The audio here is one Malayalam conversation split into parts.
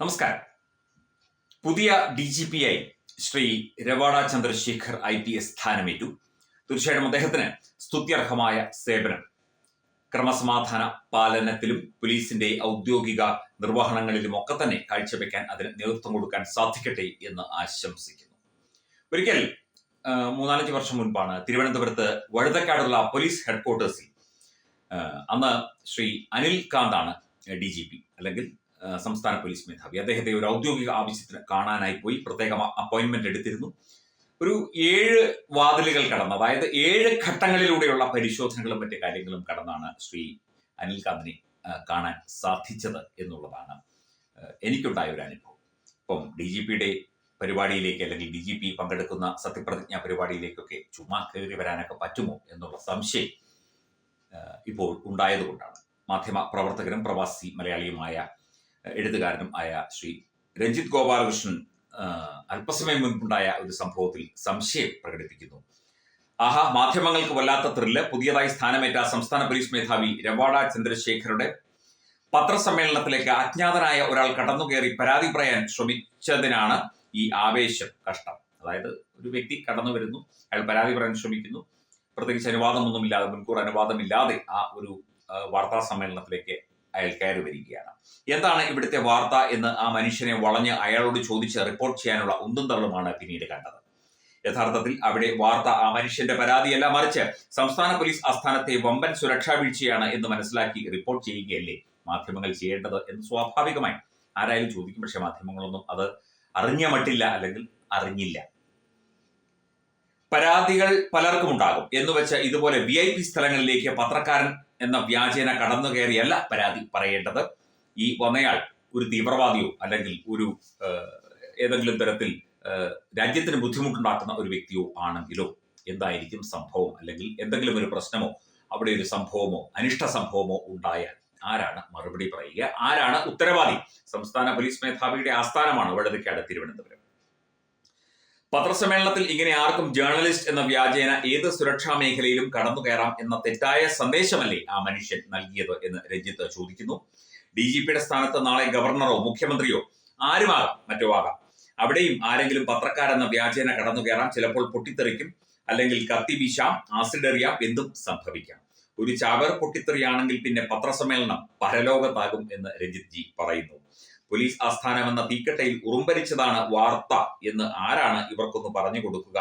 നമസ്കാരം. പുതിയ ഡി ജി പി ആയി Shri Ravada Chandrasekhar I P S സ്ഥാനമേറ്റു. തീർച്ചയായിട്ടും അദ്ദേഹത്തിന് സ്തുത്യർഹമായ സേവനം. ക്രമസമാധാന പാലനത്തിലും പോലീസിന്റെ ഔദ്യോഗിക നിർവഹണങ്ങളിലും ഒക്കെ തന്നെ കാഴ്ചവെക്കാൻ അതിന് നേതൃത്വം കൊടുക്കാൻ സാധിക്കട്ടെ എന്ന് ആശംസിക്കുന്നു. ഒരിക്കൽ മൂന്നാലഞ്ച് വർഷം മുൻപാണ് തിരുവനന്തപുരത്ത് വഴുതക്കാടുള്ള പോലീസ് ഹെഡ്ക്വാർട്ടേഴ്സിൽ അന്ന് ശ്രീ അനിൽ കാന്താണ് ഡി ജി പി അല്ലെങ്കിൽ സംസ്ഥാന പോലീസ് മേധാവി. അദ്ദേഹത്തെ ഒരു ഔദ്യോഗിക ആവശ്യത്തിന് കാണാനായി പോയി. പ്രത്യേക അപ്പോയിന്റ്മെന്റ് എടുത്തിരുന്നു. ഒരു ഏഴ് വാതിലുകൾ കടന്ന്. അതായത് ഏഴ് ഘട്ടങ്ങളിലൂടെയുള്ള പരിശോധനകളും മറ്റു കാര്യങ്ങളും കടന്നാണ് ശ്രീ അനിൽകാന്തിനെ കാണാൻ സാധിച്ചത് എന്നുള്ളതാണ് എനിക്കുണ്ടായ ഒരു അനുഭവം. ഇപ്പം ഡി ജി പിയുടെ പരിപാടിയിലേക്ക് അല്ലെങ്കിൽ ഡി ജി പി പങ്കെടുക്കുന്ന സത്യപ്രതിജ്ഞാ പരിപാടിയിലേക്കൊക്കെ ചുമ്മാ കയറി വരാനൊക്കെ പറ്റുമോ എന്നുള്ള സംശയം ഇപ്പോൾ ഉണ്ടായതുകൊണ്ടാണ്. മാധ്യമ പ്രവർത്തകരും പ്രവാസി മലയാളിയുമായ എഴുത്തുകാരനും ആയ ശ്രീ രഞ്ജിത് ഗോപാലകൃഷ്ണൻ അല്പസമയം മുൻപുണ്ടായ ഒരു സംഭവത്തിൽ സംശയം പ്രകടിപ്പിക്കുന്നു. ആഹാ മാധ്യമങ്ങൾക്ക് വല്ലാത്ത ത്രില്ല്. പുതിയതായി സ്ഥാനമേറ്റ സംസ്ഥാന പോലീസ് മേധാവി രവാഡ ചന്ദ്രശേഖരുടെ പത്രസമ്മേളനത്തിലേക്ക് അജ്ഞാതനായ ഒരാൾ കടന്നുകയറി പരാതി പറയാൻ ശ്രമിച്ചതിനാണ് ഈ ആവേശം കഷ്ടം. അതായത് ഒരു വ്യക്തി കടന്നു വരുന്നു അയാൾ പരാതി പറയാൻ ശ്രമിക്കുന്നു. പ്രത്യേകിച്ച് അനുവാദമൊന്നുമില്ലാതെ മുൻകൂർ അനുവാദമില്ലാതെ ആ ഒരു വാർത്താ സമ്മേളനത്തിലേക്ക് അയാൾ കയറി വരികയാണ്. എന്താണ് ഇവിടുത്തെ വാർത്ത എന്ന് ആ മനുഷ്യനെ വളഞ്ഞ് അയാളോട് ചോദിച്ച് റിപ്പോർട്ട് ചെയ്യാനുള്ള ഉന്തും തള്ളുമാണ് പിന്നീട് കണ്ടത്. യഥാർത്ഥത്തിൽ അവിടെ വാർത്ത ആ മനുഷ്യന്റെ പരാതിയല്ല മറിച്ച് സംസ്ഥാന പോലീസ് ആസ്ഥാനത്തെ വമ്പൻ സുരക്ഷാ വീഴ്ചയാണ് എന്ന് മനസ്സിലാക്കി റിപ്പോർട്ട് ചെയ്യുകയല്ലേ മാധ്യമങ്ങൾ ചെയ്യേണ്ടത് എന്ന് സ്വാഭാവികമായി? ആരായാലും ചോദിക്കും പക്ഷെ മാധ്യമങ്ങളൊന്നും അത് അറിഞ്ഞ മട്ടില്ല അല്ലെങ്കിൽ അറിഞ്ഞില്ല. പരാതികൾ പലർക്കും ഉണ്ടാകും എന്ന് വെച്ച് ഇതുപോലെ വി ഐ പി സ്ഥലങ്ങളിലേക്ക് പത്രക്കാരൻ എന്ന വ്യാജേന കടന്നു കയറിയല്ല പരാതി പറയേണ്ടത്. ഈ വന്നയാൾ ഒരു തീവ്രവാദിയോ അല്ലെങ്കിൽ ഒരു ഏതെങ്കിലും തരത്തിൽ രാജ്യത്തിന് ബുദ്ധിമുട്ടുണ്ടാക്കുന്ന ഒരു വ്യക്തിയോ ആണെങ്കിലോ എന്തായിരിക്കും സംഭവം? അല്ലെങ്കിൽ എന്തെങ്കിലും ഒരു പ്രശ്നമോ അവിടെ ഒരു സംഭവമോ അനിഷ്ട സംഭവമോ ഉണ്ടായാൽ ആരാണ് മറുപടി പറയുക? ആരാണ് ഉത്തരവാദി? സംസ്ഥാന പോലീസ് മേധാവിയുടെ ആസ്ഥാനമാണ് വഴുതക്കാട് തിരുവനന്തപുരം. പത്രസമ്മേളനത്തിൽ ഇങ്ങനെ ആർക്കും ജേർണലിസ്റ്റ് എന്ന വ്യാജേന ഏത് സുരക്ഷാ മേഖലയിലും കടന്നു കയറാം എന്ന തെറ്റായ സന്ദേശമല്ലേ ആ മനുഷ്യൻ നൽകിയത് എന്ന് രഞ്ജിത്ത് ചോദിക്കുന്നു. ഡി ജി പിയുടെ സ്ഥാനത്ത് നാളെ ഗവർണറോ മുഖ്യമന്ത്രിയോ? ആരുമാകാം? മറ്റോ ആകാം. അവിടെയും ആരെങ്കിലും പത്രക്കാരെന്ന വ്യാജേന കടന്നു കയറാം. ചിലപ്പോൾ പൊട്ടിത്തെറിക്കും. അല്ലെങ്കിൽ കത്തി വീശാം ആസിഡ് എറിയാം എന്തും സംഭവിക്കാം. ഒരു ചാവർ പൊട്ടിത്തെറിയാണെങ്കിൽ പിന്നെ പത്രസമ്മേളനം പരലോകത്താകും എന്ന് രഞ്ജിത്ത് ജി പറയുന്നു. പോലീസ് ആസ്ഥാനമെന്ന തീക്കട്ടയിൽ ഉറുമ്പരിച്ചതാണ് വാർത്ത എന്ന് ആരാണ് ഇവർക്കൊന്ന് പറഞ്ഞു കൊടുക്കുക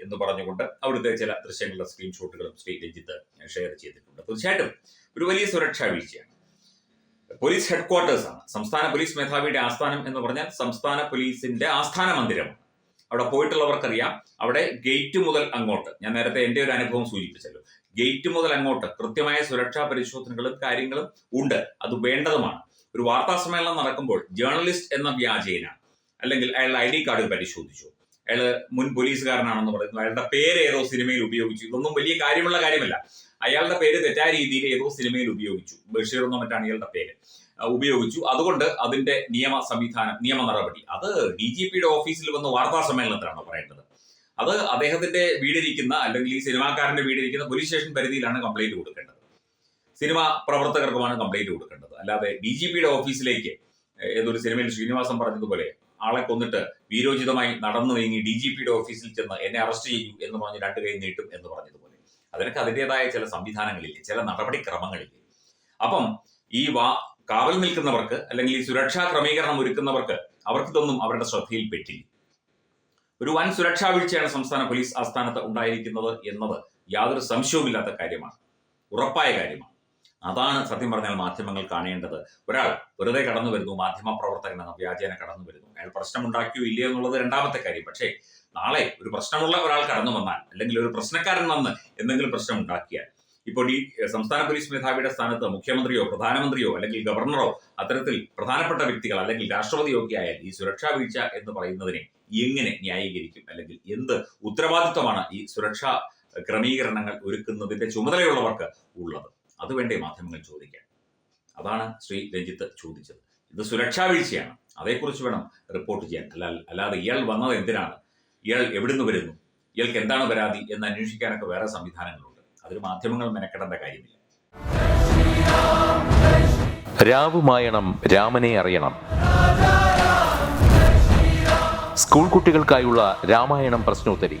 എന്ന് പറഞ്ഞുകൊണ്ട് അവിടുത്തെ ചില ദൃശ്യങ്ങളുടെ സ്ക്രീൻഷോട്ടുകളും ശ്രീ രഞ്ജിത്ത് ഷെയർ ചെയ്തിട്ടുണ്ട്. തീർച്ചയായിട്ടും ഒരു വലിയ സുരക്ഷാ വീഴ്ചയാണ്. പോലീസ് ഹെഡ്ക്വാർട്ടേഴ്സ് ആണ്. സംസ്ഥാന പോലീസ് മേധാവിയുടെ ആസ്ഥാനം എന്ന് പറഞ്ഞാൽ സംസ്ഥാന പോലീസിന്റെ ആസ്ഥാന മന്ദിരമാണ്. അവിടെ പോയിട്ടുള്ളവർക്കറിയാം അവിടെ ഗേറ്റ് മുതൽ അങ്ങോട്ട് ഞാൻ നേരത്തെ എന്റെ ഒരു അനുഭവം സൂചിപ്പിച്ചല്ലോ. ഗേറ്റ് മുതൽ അങ്ങോട്ട് കൃത്യമായ സുരക്ഷാ പരിശോധനകളും കാര്യങ്ങളും ഉണ്ട്. അത് വേണ്ടതുമാണ്. ഒരു വാർത്താ സമ്മേളനം നടക്കുമ്പോൾ ജേർണലിസ്റ്റ് എന്ന വ്യാജേന അല്ലെങ്കിൽ അയാളുടെ ഐ ഡി കാർഡ് പരിശോധിച്ചു. അയാൾ മുൻ പോലീസുകാരനാണെന്ന് പറയുന്നു. അയാളുടെ പേര് ഏതോ സിനിമയിൽ ഉപയോഗിച്ചു. ഇതൊന്നും വലിയ കാര്യമുള്ള കാര്യമല്ല. അയാളുടെ പേര് തെറ്റായ രീതിയിൽ ഏതോ സിനിമയിൽ ഉപയോഗിച്ചു. ബഷീർ എന്നോ മറ്റാണ് ഇയാളുടെ പേര്. ഉപയോഗിച്ചു. അതുകൊണ്ട് അതിന്റെ നിയമ സംവിധാനം നിയമ നടപടി. അത് ഡി ജി പിയുടെ ഓഫീസിൽ വന്ന വാർത്താ സമ്മേളനത്തിലാണോ പറയേണ്ടത്. അത് അദ്ദേഹത്തിന്റെ വീടിരിക്കുന്ന അല്ലെങ്കിൽ ഈ സിനിമാക്കാരന്റെ വീടിരിക്കുന്ന പോലീസ് സ്റ്റേഷൻ പരിധിയിലാണ് കംപ്ലൈന്റ് കൊടുക്കേണ്ടത്. സിനിമ പ്രവർത്തകർക്കുമാണ് കംപ്ലൈന്റ് കൊടുക്കേണ്ടത്. അല്ലാതെ ഡി ജി പിയുടെ ഓഫീസിലേക്ക് ഏതൊരു സിനിമയിൽ ശ്രീനിവാസൻ പറഞ്ഞതുപോലെ ആളെ കൊന്നിട്ട് വീരോചിതമായി നടന്നു നീങ്ങി ഡി ജി പിയുടെ ഓഫീസിൽ ചെന്ന് എന്നെ അറസ്റ്റ് ചെയ്യൂ എന്ന് പറഞ്ഞ് രണ്ട് കൈ നീട്ടും എന്ന് പറഞ്ഞതുപോലെ. അതിനൊക്കെ അതിന്റെതായ ചില സംവിധാനങ്ങളില്ലേ ചില നടപടിക്രമങ്ങളില്ലേ. അപ്പം ഈ വാ കാവൽ നിൽക്കുന്നവർക്ക് അല്ലെങ്കിൽ ഈ സുരക്ഷാ ക്രമീകരണം ഒരുക്കുന്നവർക്ക് അവർക്കിതൊന്നും അവരുടെ ശ്രദ്ധയിൽ പെട്ടില്ല ഒരു വൻ സുരക്ഷാ വീഴ്ചയാണ് സംസ്ഥാന പോലീസ് ആസ്ഥാനത്ത് ഉണ്ടായിരിക്കുന്നത് എന്നത് യാതൊരു സംശയവുമില്ലാത്ത കാര്യമാണ്. ഉറപ്പായ കാര്യമാണ്. അതാണ് സത്യം പറഞ്ഞാൽ മാധ്യമങ്ങൾ കാണേണ്ടത്. ഒരാൾ വെറുതെ കടന്നു വരുന്നു മാധ്യമ പ്രവർത്തകൻ എന്ന വ്യാജേന കടന്നു വരുന്നു. അയാൾ പ്രശ്നമുണ്ടാക്കിയോ ഇല്ലയോ എന്നുള്ളത് രണ്ടാമത്തെ കാര്യം. പക്ഷേ നാളെ ഒരു പ്രശ്നമുള്ള ഒരാൾ കടന്നു വന്നാൽ അല്ലെങ്കിൽ ഒരു പ്രശ്നക്കാരൻ വന്ന് എന്തെങ്കിലും പ്രശ്നം ഉണ്ടാക്കിയാൽ ഇപ്പോൾ ഈ സംസ്ഥാന പോലീസ് മേധാവിയുടെ സ്ഥാനത്ത് മുഖ്യമന്ത്രിയോ പ്രധാനമന്ത്രിയോ അല്ലെങ്കിൽ ഗവർണറോ അത്തരത്തിൽ പ്രധാനപ്പെട്ട വ്യക്തികൾ അല്ലെങ്കിൽ രാഷ്ട്രപതിയോ ഒക്കെ ആയാൽ ഈ സുരക്ഷാ വീഴ്ച എന്ന് പറയുന്നതിനെ എങ്ങനെ ന്യായീകരിക്കും? അല്ലെങ്കിൽ എന്ത് ഉത്തരവാദിത്വമാണ് ഈ സുരക്ഷാ ക്രമീകരണങ്ങൾ ഒരുക്കുന്നതിന്റെ ചുമതലയുള്ളവർക്ക് ഉള്ളത്? അത് വേണ്ടേ മാധ്യമങ്ങൾ ചോദിക്കാൻ. അതാണ് ശ്രീ രഞ്ജിത്ത് ചോദിച്ചത്. ഇത് സുരക്ഷാ വീഴ്ചയാണ്. അതേക്കുറിച്ച് വേണം റിപ്പോർട്ട് ചെയ്യാൻ. അല്ല അല്ലാതെ ഇയാൾ വന്നത് എന്തിനാണ്? ഇയാൾ എവിടുന്ന് വരുന്നു? ഇയാൾക്ക് എന്താണ് പരാതി എന്ന് അന്വേഷിക്കാനൊക്കെ വേറെ സംവിധാനങ്ങളുണ്ട്. അതിന് മാധ്യമങ്ങൾ മെനക്കെടേണ്ട കാര്യമില്ല. രാവുമായണം രാമനെ അറിയണം. സ്കൂൾ കുട്ടികൾക്കായുള്ള രാമായണം പ്രശ്നോത്തരി.